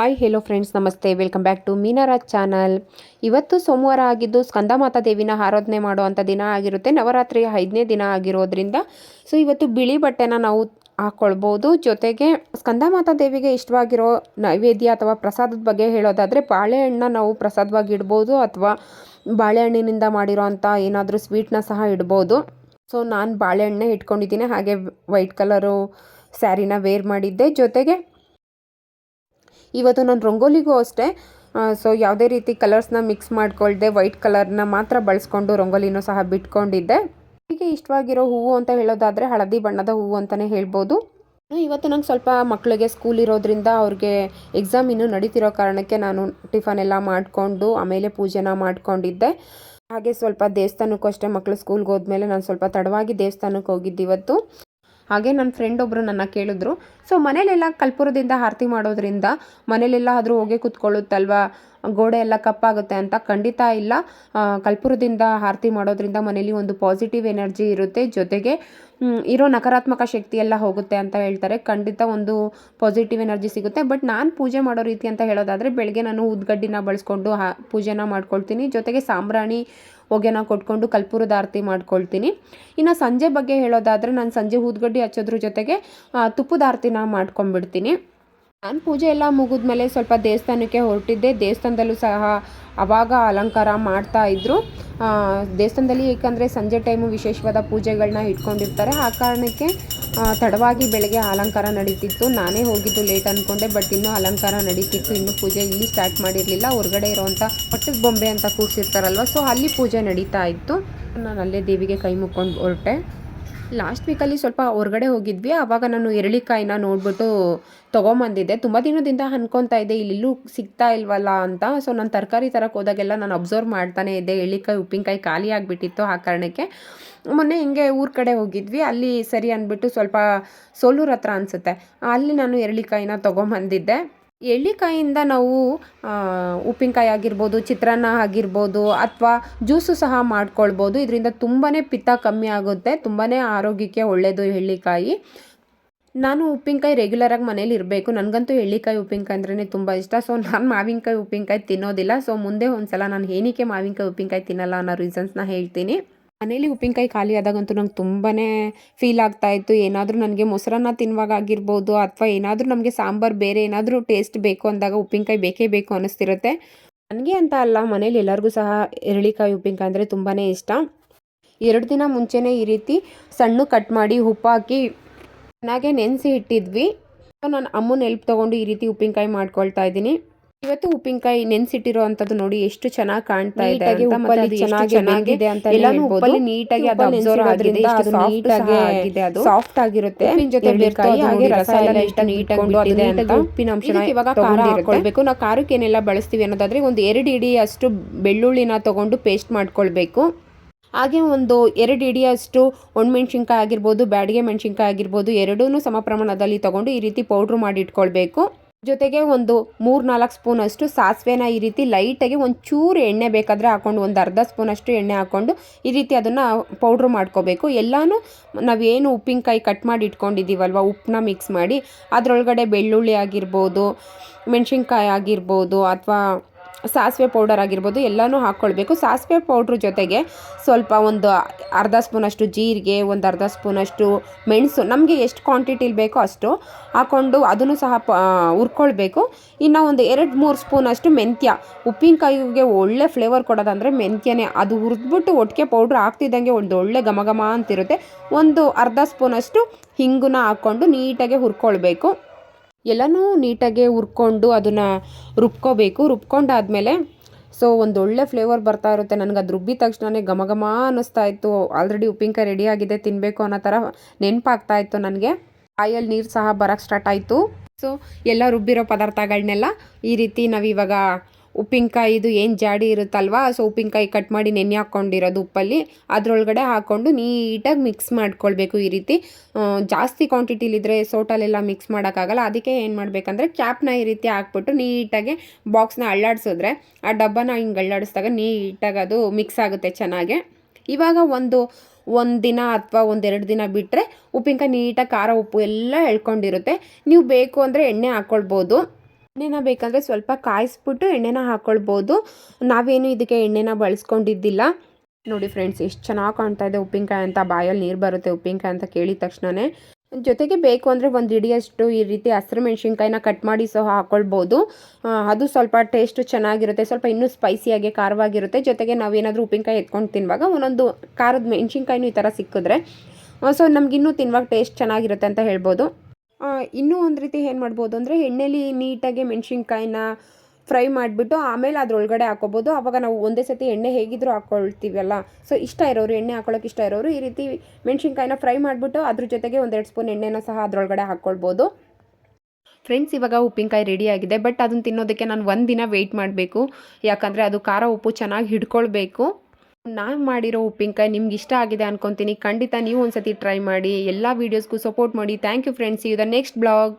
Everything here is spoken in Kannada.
ಹಾಯ್ ಹೆಲೋ ಫ್ರೆಂಡ್ಸ್ ನಮಸ್ತೆ. Welcome back to Meenaraj channel ಇವತ್ತು ಸೋಮವಾರ ಆಗಿದ್ದು ಸ್ಕಂದಮಾತಾ ದೇವಿನ ಆರಾಧನೆ ಮಾಡುವಂಥ ದಿನ ಆಗಿರುತ್ತೆ. ನವರಾತ್ರಿಯ ಐದನೇ ದಿನ ಆಗಿರೋದ್ರಿಂದ ಸೊ ಇವತ್ತು ಬಿಳಿ ಬಟ್ಟೆನ ನಾವು ಹಾಕ್ಕೊಳ್ಬೋದು ಜೊತೆಗೆ ಸ್ಕಂದಮಾತಾ ದೇವಿಗೆ ಇಷ್ಟವಾಗಿರೋ ನೈವೇದ್ಯ ಅಥವಾ ಪ್ರಸಾದದ ಬಗ್ಗೆ ಹೇಳೋದಾದರೆ ಬಾಳೆಹಣ್ಣನ್ನ ನಾವು ಪ್ರಸಾದವಾಗಿ ಇಡ್ಬೋದು ಅಥವಾ ಬಾಳೆಹಣ್ಣಿನಿಂದ ಮಾಡಿರೋ ಅಂಥ ಏನಾದರೂ ಸ್ವೀಟ್ನ ಸಹ ಇಡ್ಬೋದು. ಸೊ ನಾನು ಬಾಳೆಹಣ್ಣೆ ಇಟ್ಕೊಂಡಿದ್ದೀನಿ. ಹಾಗೆ ವೈಟ್ ಕಲರು ಸ್ಯಾರಿನ ವೇರ್ ಮಾಡಿದ್ದೆ. ಜೊತೆಗೆ ಇವತ್ತು ನಾನು ರಂಗೋಲಿಗೂ ಅಷ್ಟೇ. ಸೊ ಯಾವುದೇ ರೀತಿ ಕಲರ್ಸ್ನ ಮಿಕ್ಸ್ ಮಾಡ್ಕೊಳ್ದೆ ವೈಟ್ ಕಲರ್ನ ಮಾತ್ರ ಬಳಸ್ಕೊಂಡು ರಂಗೋಲಿನೂ ಸಹ ಬಿಟ್ಕೊಂಡಿದ್ದೆ. ಹೀಗೆ ಇಷ್ಟವಾಗಿರೋ ಹೂವು ಅಂತ ಹೇಳೋದಾದರೆ ಹಳದಿ ಬಣ್ಣದ ಹೂವು ಅಂತಲೇ ಹೇಳ್ಬೋದು. ಇವತ್ತು ನಂಗೆ ಸ್ವಲ್ಪ ಮಕ್ಕಳಿಗೆ ಸ್ಕೂಲ್ ಇರೋದ್ರಿಂದ ಅವ್ರಿಗೆ ಎಕ್ಸಾಮ್ ಇನ್ನೂ ನಡೀತಿರೋ ಕಾರಣಕ್ಕೆ ನಾನು ಟಿಫನ್ ಎಲ್ಲ ಮಾಡಿಕೊಂಡು, ಆಮೇಲೆ ಪೂಜೆನ ಮಾಡಿಕೊಂಡಿದ್ದೆ. ಹಾಗೆ ಸ್ವಲ್ಪ ದೇವಸ್ಥಾನಕ್ಕೂ ಅಷ್ಟೇ ಮಕ್ಕಳು ಸ್ಕೂಲ್ಗೆ ಹೋದ್ಮೇಲೆ ನಾನು ಸ್ವಲ್ಪ ತಡವಾಗಿ ದೇವಸ್ಥಾನಕ್ಕೆ ಹೋಗಿದ್ದು ಇವತ್ತು. ಹಾಗೆ ನನ್ನ ಫ್ರೆಂಡ್ ಒಬ್ಬರು ನನ್ನ ಕೇಳಿದ್ರು. ಸೊ ಮನೇಲೆಲ್ಲ ಕಲ್ಪುರದಿಂದ ಆರತಿ ಮಾಡೋದ್ರಿಂದ ಮನೇಲೆಲ್ಲ ಆದರೂ ಹೋಗಿ ಕೂತ್ಕೊಳ್ಳುತ್ತಲ್ವಾ? ಗೋಡೆ ಎಲ್ಲ ಕಪ್ಪಾಗುತ್ತೆ ಅಂತ ಖಂಡಿತ ಇಲ್ಲ. ಕಲ್ಪುರದಿಂದ ಆರತಿ ಮಾಡೋದ್ರಿಂದ ಮನೇಲಿ ಒಂದು ಪಾಸಿಟಿವ್ ಎನರ್ಜಿ ಇರುತ್ತೆ. ಜೊತೆಗೆ ಇರೋ ನಕಾರಾತ್ಮಕ ಶಕ್ತಿ ಎಲ್ಲ ಹೋಗುತ್ತೆ ಅಂತ ಹೇಳ್ತಾರೆ. ಖಂಡಿತ ಒಂದು ಪಾಸಿಟಿವ್ ಎನರ್ಜಿ ಸಿಗುತ್ತೆ. ಬಟ್ ನಾನು ಪೂಜೆ ಮಾಡೋ ರೀತಿ ಅಂತ ಹೇಳೋದಾದರೆ, ಬೆಳಗ್ಗೆ ನಾನು ಉದ್ಗಡ್ಡಿನ ಬಳಸ್ಕೊಂಡು ಹಾ ಪೂಜೆನ ಮಾಡ್ಕೊಳ್ತೀನಿ. ಜೊತೆಗೆ ಸಾಂಬ್ರಾಣಿ ಹೊಗೆನ ಕೊಟ್ಕೊಂಡು ಕಲ್ಪೂರದ ಆರತಿ ಮಾಡ್ಕೊಳ್ತೀನಿ. ಇನ್ನು ಸಂಜೆ ಬಗ್ಗೆ ಹೇಳೋದಾದರೆ ನಾನು ಸಂಜೆ ಊದ್ಗಡ್ಡಿ ಹಚ್ಚೋದ್ರ ಜೊತೆಗೆ ತುಪ್ಪದ ಆರತಿನ ಮಾಡ್ಕೊಂಡ್ಬಿಡ್ತೀನಿ. ನಾನು ಪೂಜೆ ಎಲ್ಲ ಮುಗಿದ್ಮೇಲೆ ಸ್ವಲ್ಪ ದೇವಸ್ಥಾನಕ್ಕೆ ಹೊರಟಿದ್ದೆ. ದೇವಸ್ಥಾನದಲ್ಲೂ ಸಹ ಅವಾಗ ಅಲಂಕಾರ ಮಾಡ್ತಾ ಇದ್ದರು ದೇವಸ್ಥಾನದಲ್ಲಿ ಏಕೆಂದರೆ ಸಂಜೆ ಟೈಮು ವಿಶೇಷವಾದ ಪೂಜೆಗಳನ್ನ ಇಟ್ಕೊಂಡಿರ್ತಾರೆ. ಆ ಕಾರಣಕ್ಕೆ ತಡವಾಗಿ ಬೆಳಗ್ಗೆ ಅಲಂಕಾರ ನಡೀತಿತ್ತು. ನಾನೇ ಹೋಗಿದ್ದು ಲೇಟ್ ಅಂದ್ಕೊಂಡೆ ಬಟ್ ಇನ್ನೂ ಅಲಂಕಾರ ನಡೀತಿತ್ತು. ಇನ್ನೂ ಪೂಜೆ ಇಲ್ಲಿ ಸ್ಟಾರ್ಟ್ ಮಾಡಿರಲಿಲ್ಲ. ಹೊರಗಡೆ ಇರೋವಂಥ ಪಟ್ಟದ ಬೊಂಬೆ ಅಂತ ಕೂರಿಸಿರ್ತಾರಲ್ವ ಸೊ ಅಲ್ಲಿ ಪೂಜೆ ನಡೀತಾ ಇತ್ತು. ನಾನು ಅಲ್ಲೇ ದೇವಿಗೆ ಕೈ ಮುಕ್ಕೊಂಡು ಹೊರಟೆ. ಲಾಸ್ಟ್ ವೀಕಲ್ಲಿ ಸ್ವಲ್ಪ ಹೊರಗಡೆ ಹೋಗಿದ್ವಿ. ಆವಾಗ ನಾನು ಎರಳಿಕಾಯಿನ ನೋಡ್ಬಿಟ್ಟು ತೊಗೊಂಬಂದಿದ್ದೆ. ತುಂಬ ದಿನದಿಂದ ಅನ್ಕೊತಾ ಇದ್ದೆ, ಇಲ್ಲಿಲ್ಲೂ ಸಿಗ್ತಾ ಇಲ್ವಲ್ಲ ಅಂತ. ಸೊ ನಾನು ತರಕಾರಿ ತರಕ್ಕೆ ಹೋದಾಗೆಲ್ಲ ನಾನು ಅಬ್ಸರ್ವ್ ಮಾಡ್ತಾನೆ ಇದ್ದೆ. ಎಳ್ಳಿಕಾಯಿ ಉಪ್ಪಿನಕಾಯಿ ಖಾಲಿ ಆಗಿಬಿಟ್ಟಿತ್ತು ಆ ಕಾರಣಕ್ಕೆ. ಮೊನ್ನೆ ಹಿಂಗೆ ಊರ ಕಡೆ ಹೋಗಿದ್ವಿ. ಅಲ್ಲಿ ಸರಿ ಅಂದ್ಬಿಟ್ಟು ಸ್ವಲ್ಪ ಸೋಲೂರ್ ಹತ್ರ ಅನಿಸುತ್ತೆ. ಅಲ್ಲಿ ನಾನು ಎರಳಿಕಾಯಿನ ತೊಗೊಂಬಂದಿದ್ದೆ. ಎಳ್ಳಿಕಾಯಿಂದ ನಾವು ಉಪ್ಪಿನಕಾಯಿ ಆಗಿರ್ಬೋದು, ಚಿತ್ರಾನ್ನ ಆಗಿರ್ಬೋದು, ಅಥವಾ ಜ್ಯೂಸು ಸಹ ಮಾಡ್ಕೊಳ್ಬೋದು. ಇದರಿಂದ ತುಂಬಾ ಪಿತ್ತ ಕಮ್ಮಿ ಆಗುತ್ತೆ ತುಂಬಾ ಆರೋಗ್ಯಕ್ಕೆ ಒಳ್ಳೆಯದು ಎಳ್ಳಿಕಾಯಿ. ನಾನು ಉಪ್ಪಿನಕಾಯಿ ರೆಗ್ಯುಲರಾಗಿ ಮನೇಲಿ ಇರಬೇಕು. ನನಗಂತೂ ಎಳ್ಳಿಕಾಯಿ, ಉಪ್ಪಿನಕಾಯಿ ಅಂದ್ರೇ ತುಂಬ ಇಷ್ಟ. ಸೊ ನಾನು ಮಾವಿನಕಾಯಿ, ಉಪ್ಪಿನಕಾಯಿ ತಿನ್ನೋದಿಲ್ಲ. ಸೊ ಮುಂದೆ ಒಂದು ಸಲ ನಾನು ಏನಕ್ಕೆ ಮಾವಿನಕಾಯಿ, ಉಪ್ಪಿನಕಾಯಿ ತಿನ್ನಲ್ಲ ಅನ್ನೋ ರೀಸನ್ಸ್ನ ಹೇಳ್ತೀನಿ. ಮನೇಲಿ ಉಪ್ಪಿನಕಾಯಿ ಖಾಲಿ ಆದಾಗಂತೂ ನಂಗೆ ತುಂಬಾ ಫೀಲ್ ಆಗ್ತಾಯಿತ್ತು ಏನಾದರೂ ನನಗೆ ಮೊಸರನ್ನ ತಿನ್ನುವಾಗ ಆಗಿರ್ಬೋದು ಅಥವಾ ಏನಾದರೂ ನಮಗೆ ಸಾಂಬಾರು ಬೇರೆ ಏನಾದರೂ ಟೇಸ್ಟ್ ಬೇಕು ಅಂದಾಗ ಉಪ್ಪಿನಕಾಯಿ ಬೇಕೇ ಬೇಕು ಅನ್ನಿಸ್ತಿರುತ್ತೆ. ನನಗೆ ಅಂತ ಅಲ್ಲ, ಮನೇಲಿ ಎಲ್ಲರಿಗೂ ಸಹ ಎರಳಿಕಾಯಿ ಉಪ್ಪಿನಕಾಯಿ ಅಂದರೆ ತುಂಬಾ ಇಷ್ಟ. ಎರಡು ದಿನ ಮುಂಚೆನೇ ಈ ರೀತಿ ಸಣ್ಣ ಕಟ್ ಮಾಡಿ ಉಪ್ಪಾಕಿ ಚೆನ್ನಾಗೆ ನೆನೆಸಿ ಇಟ್ಟಿದ್ವಿ. ನಾನು ಅಮ್ಮನ ಹೆಲ್ಪ್ ತೊಗೊಂಡು ಈ ರೀತಿ ಉಪ್ಪಿನಕಾಯಿ ಮಾಡ್ಕೊಳ್ತಾ ಇದ್ದೀನಿ. ಇವತ್ತು ಉಪ್ಪಿನಕಾಯಿ ನೆನ್ಸಿಟ್ಟಿರೋ ಅಂತದ್ದು ನೋಡಿ ಎಷ್ಟು ಚೆನ್ನಾಗಿ ಕಾಣ್ತಾ ಇದೆ ಚೆನ್ನಾಗಿದೆ ಅಂತ ಎಲ್ಲಾನು ಉಪ್ಪಲ್ಲಿ ನೀಟಾಗಿ ಅದು ಅಬ್ಸರ್ವ್ ಆಗಿದೆ ನೀಟಾಗಿ ಆಗಿದೆ ಅದು. ಸಾಫ್ಟ್ ಆಗಿರುತ್ತೆ ಜೊತೆ ಹಾಗೆ ರಸ ಎಲ್ಲ ಎಷ್ಟು ನೀಟಾಗಿ ಅಂತ. ಉಪ್ಪಿನ ಅಂಶ ಇವಾಗ ಖಾರ ಹಾಕೊಳ್ಬೇಕು. ನಾವು ಖಾರಕ್ಕೆ ಏನೆಲ್ಲ ಬಳಸ್ತೀವಿ ಅನ್ನೋದಾದ್ರೆ ಒಂದು ಎರಡು ಇಡಿ ಅಷ್ಟು ಬೆಳ್ಳುಳ್ಳಿನ ತಗೊಂಡು ಪೇಸ್ಟ್ ಮಾಡ್ಕೊಳ್ಬೇಕು. ಹಾಗೆ ಒಂದು ಎರಡು ಇಡಿಯಷ್ಟು ಒಣಮೆಣ್ಸಿನ್ಕಾಯಿ ಆಗಿರ್ಬೋದು ಬ್ಯಾಡಿಗೆ ಮೆಣಸಿನ್ಕಾಯಿ ಆಗಿರ್ಬೋದು ಎರಡೂ ಸಮ ಪ್ರಮಾಣದಲ್ಲಿ ತಗೊಂಡು ಈ ರೀತಿ ಪೌಡ್ರ್ ಮಾಡಿ ಇಟ್ಕೊಳ್ಬೇಕು. ಜೊತೆಗೆ ಒಂದು ಮೂರು ನಾಲ್ಕು ಸ್ಪೂನಷ್ಟು ಸಾಸಿವೆನ ಈ ರೀತಿ ಲೈಟಾಗಿ ಒಂದು ಚೂರು ಎಣ್ಣೆ ಬೇಕಾದರೆ ಹಾಕ್ಕೊಂಡು, ಒಂದು ಅರ್ಧ ಸ್ಪೂನಷ್ಟು ಎಣ್ಣೆ ಹಾಕ್ಕೊಂಡು ಈ ರೀತಿ ಅದನ್ನು ಪೌಡ್ರ್ ಮಾಡ್ಕೋಬೇಕು. ಎಲ್ಲನೂ ನಾವೇನು ಉಪ್ಪಿನಕಾಯಿ ಕಟ್ ಮಾಡಿ ಇಟ್ಕೊಂಡಿದ್ದೀವಲ್ವ ಉಪ್ಪನ್ನ ಮಿಕ್ಸ್ ಮಾಡಿ, ಅದರೊಳಗಡೆ ಬೆಳ್ಳುಳ್ಳಿ ಆಗಿರ್ಬೋದು, ಮೆಣಸಿನ್ಕಾಯಿ ಆಗಿರ್ಬೋದು, ಅಥವಾ ಸಾಸಿವೆ ಪೌಡರ್ ಆಗಿರ್ಬೋದು, ಎಲ್ಲನೂ ಹಾಕ್ಕೊಳ್ಬೇಕು ಸಾಸಿವೆ ಪೌಡ್ರ್ ಜೊತೆಗೆ ಸ್ವಲ್ಪ ಒಂದು ಅರ್ಧ ಸ್ಪೂನಷ್ಟು ಜೀರಿಗೆ, ಒಂದು ಅರ್ಧ ಸ್ಪೂನಷ್ಟು ಮೆಣಸು, ನಮಗೆ ಎಷ್ಟು ಕ್ವಾಂಟಿಟಿಲಿ ಬೇಕೋ ಅಷ್ಟು ಹಾಕ್ಕೊಂಡು ಅದನ್ನು ಸಹ ಪ ಹುರ್ಕೊಳ್ಬೇಕು. ಇನ್ನು ಒಂದು ಎರಡು ಮೂರು ಸ್ಪೂನಷ್ಟು ಮೆಂತ್ಯ. ಉಪ್ಪಿನಕಾಯಿಗೆ ಒಳ್ಳೆ ಫ್ಲೇವರ್ ಕೊಡೋದಂದರೆ ಮೆಂತ್ಯನೇ. ಅದು ಹುರಿದ್ಬಿಟ್ಟು ಒಟ್ಟಿಗೆ ಪೌಡ್ರ್ ಹಾಕ್ತಿದ್ದಂಗೆ ಒಂದು ಒಳ್ಳೆ ಘಮ ಘಮ ಅಂತಿರುತ್ತೆ. ಒಂದು ಅರ್ಧ ಸ್ಪೂನಷ್ಟು ಹಿಂಗುನ ಹಾಕ್ಕೊಂಡು ನೀಟಾಗಿ ಹುರ್ಕೊಳ್ಬೇಕು. ಎಲ್ಲನೂ ನೀಟಾಗೆ ಹುರ್ಕೊಂಡು ಅದನ್ನು ರುಬ್ಕೋಬೇಕು. ರುಬ್ಕೊಂಡಾದಮೇಲೆ, ಸೊ ಒಂದು ಒಳ್ಳೆ ಫ್ಲೇವರ್ ಬರ್ತಾ ಇರುತ್ತೆ. ನನಗೆ ಅದು ರುಬ್ಬಿದ ತಕ್ಷಣವೇ ಘಮ ಘಮ ಅನ್ನಿಸ್ತಾ ಇತ್ತು. ಆಲ್ರೆಡಿ ಉಪ್ಪಿನಕಾಯಿ ರೆಡಿ ಆಗಿದೆ ತಿನ್ನಬೇಕು ಅನ್ನೋ ಥರ ನೆನಪಾಗ್ತಾ ಇತ್ತು ನನಗೆ. ಕಾಯಲ್ಲಿ ನೀರು ಸಹ ಬರೋಕ್ಕೆ ಸ್ಟಾರ್ಟ್ ಆಯಿತು. ಸೊ, ಎಲ್ಲ ರುಬ್ಬಿರೋ ಪದಾರ್ಥಗಳನ್ನೆಲ್ಲ ಈ ರೀತಿ ನಾವಿವಾಗ ಉಪ್ಪಿನಕಾಯಿದು ಏನು ಜಾಡಿ ಇರುತ್ತಲ್ವ ಸೊ ಉಪ್ಪಿನಕಾಯಿ ಕಟ್ ಮಾಡಿ ನೆನೆ ಹಾಕ್ಕೊಂಡಿರೋದು ಉಪ್ಪಲ್ಲಿ. ಅದರೊಳಗಡೆ ಹಾಕ್ಕೊಂಡು ನೀಟಾಗಿ ಮಿಕ್ಸ್ ಮಾಡ್ಕೊಳ್ಬೇಕು ಈ ರೀತಿ. ಜಾಸ್ತಿ ಕ್ವಾಂಟಿಟಿಲಿದ್ರೆ ಸೋಟಲೆಲ್ಲ ಮಿಕ್ಸ್ ಮಾಡೋಕ್ಕಾಗಲ್ಲ. ಅದಕ್ಕೆ ಏನು ಮಾಡಬೇಕಂದ್ರೆ ಕ್ಯಾಪ್ನ ಈ ರೀತಿ ಹಾಕ್ಬಿಟ್ಟು ನೀಟಾಗಿ ಬಾಕ್ಸ್ನ ಅಳ್ಳಾಡಿಸಿದ್ರೆ ಆ ಡಬ್ಬನ ಹಿಂಗೆ ಅಳ್ಳಾಡಿಸ್ದಾಗ ನೀಟಾಗಿ ಅದು ಮಿಕ್ಸ್ ಆಗುತ್ತೆ ಚೆನ್ನಾಗೆ. ಇವಾಗ ಒಂದು ಒಂದು ದಿನ ಅಥವಾ ಒಂದೆರಡು ದಿನ ಬಿಟ್ಟರೆ ಉಪ್ಪಿನಕಾಯಿ ನೀಟಾಗಿ ಖಾರ ಉಪ್ಪು ಎಲ್ಲ ಎಳ್ಕೊಂಡಿರುತ್ತೆ. ನೀವು ಬೇಕು ಅಂದರೆ ಎಣ್ಣೆ ಹಾಕ್ಕೊಳ್ಬೋದು ಎಣ್ಣೆನ ಬೇಕಂದರೆ ಸ್ವಲ್ಪ ಕಾಯಿಸ್ಬಿಟ್ಟು ಎಣ್ಣೆನ ಹಾಕ್ಕೊಳ್ಬೋದು ನಾವೇನು ಇದಕ್ಕೆ ಎಣ್ಣೆನ ಬಳಸ್ಕೊಂಡಿದ್ದಿಲ್ಲ. ನೋಡಿ ಫ್ರೆಂಡ್ಸ್ ಎಷ್ಟು ಚೆನ್ನಾಗಿ ಕಾಣ್ತಾ ಇದೆ ಉಪ್ಪಿನಕಾಯಿ ಅಂತ. ಬಾಯಲ್ಲಿ ನೀರು ಬರುತ್ತೆ ಉಪ್ಪಿನಕಾಯಿ ಅಂತ ಕೇಳಿದ ತಕ್ಷಣವೇ ಜೊತೆಗೆ ಬೇಕು ಅಂದರೆ ಒಂದು ಇಡಿಯಷ್ಟು ಈ ರೀತಿ ಹಸಿರು ಮೆಣಸಿನ್ಕಾಯಿನ ಕಟ್ ಮಾಡಿ ಸಹ ಹಾಕ್ಕೊಳ್ಬೋದು ಅದು ಸ್ವಲ್ಪ ಟೇಸ್ಟು ಚೆನ್ನಾಗಿರುತ್ತೆ. ಸ್ವಲ್ಪ ಇನ್ನೂ ಸ್ಪೈಸಿಯಾಗಿ ಖಾರವಾಗಿರುತ್ತೆ. ಜೊತೆಗೆ ನಾವೇನಾದರೂ ಉಪ್ಪಿನಕಾಯಿ ಎತ್ಕೊಂಡು ತಿನ್ನುವಾಗ ಒಂದೊಂದು ಖಾರದ ಮೆಣಸಿನ್ಕಾಯಿನೂ ಈ ಥರ ಸಿಕ್ಕಿದ್ರೆ ಸೊ ನಮಗಿನ್ನೂ ತಿನ್ನುವಾಗ ಟೇಸ್ಟ್ ಚೆನ್ನಾಗಿರುತ್ತೆ ಅಂತ ಹೇಳ್ಬೋದು. ಇನ್ನೂ ಒಂದು ರೀತಿ ಏನು ಮಾಡ್ಬೋದು ಅಂದರೆ ಎಣ್ಣೆಲಿ ನೀಟಾಗಿ ಮೆಣಸಿನ್ಕಾಯಿನ ಫ್ರೈ ಮಾಡಿಬಿಟ್ಟು ಆಮೇಲೆ ಅದ್ರೊಳಗಡೆ ಹಾಕೋಬೋದು. ಆವಾಗ ನಾವು ಒಂದೇ ಸತಿ ಎಣ್ಣೆ ಹೇಗಿದ್ರೂ ಹಾಕ್ಕೊಳ್ತೀವಲ್ಲ ಸೊ ಇಷ್ಟ ಇರೋರು, ಎಣ್ಣೆ ಹಾಕೊಳ್ಳೋಕೆ ಇಷ್ಟ ಇರೋರು ಈ ರೀತಿ ಮೆಣಸಿನ್ಕಾಯಿನ ಫ್ರೈ ಮಾಡಿಬಿಟ್ಟು ಅದ್ರ ಜೊತೆಗೆ ಒಂದೆರಡು ಸ್ಪೂನ್ ಎಣ್ಣೆನ ಸಹ ಅದರೊಳಗಡೆ ಹಾಕ್ಕೊಳ್ಬೋದು ಫ್ರೆಂಡ್ಸ್ ಇವಾಗ ಉಪ್ಪಿನಕಾಯಿ ರೆಡಿ ಆಗಿದೆ. ಬಟ್ ಅದನ್ನು ತಿನ್ನೋದಕ್ಕೆ ನಾನು ಒಂದು ದಿನ ವೆಯ್ಟ್ ಮಾಡಬೇಕು. ಯಾಕಂದರೆ ಅದು ಖಾರ ಉಪ್ಪು ಚೆನ್ನಾಗಿ ಹಿಡ್ಕೊಳ್ಬೇಕು. ನಾನು ಮಾಡಿರೋ ಉಪ್ಪಿನಕಾಯಿ ನಿಮ್ಗೆ ಇಷ್ಟ ಆಗಿದೆ ಅನ್ಕೊತೀನಿ. ಖಂಡಿತ ನೀವು ಒಂದ್ಸತಿ ಟ್ರೈ ಮಾಡಿ. ಎಲ್ಲ ವೀಡಿಯೋಸ್ಗೂ ಸಪೋರ್ಟ್ ಮಾಡಿ. ಥ್ಯಾಂಕ್ ಯು ಫ್ರೆಂಡ್ಸ್ ಇದು ನೆಕ್ಸ್ಟ್ ಬ್ಲಾಗ್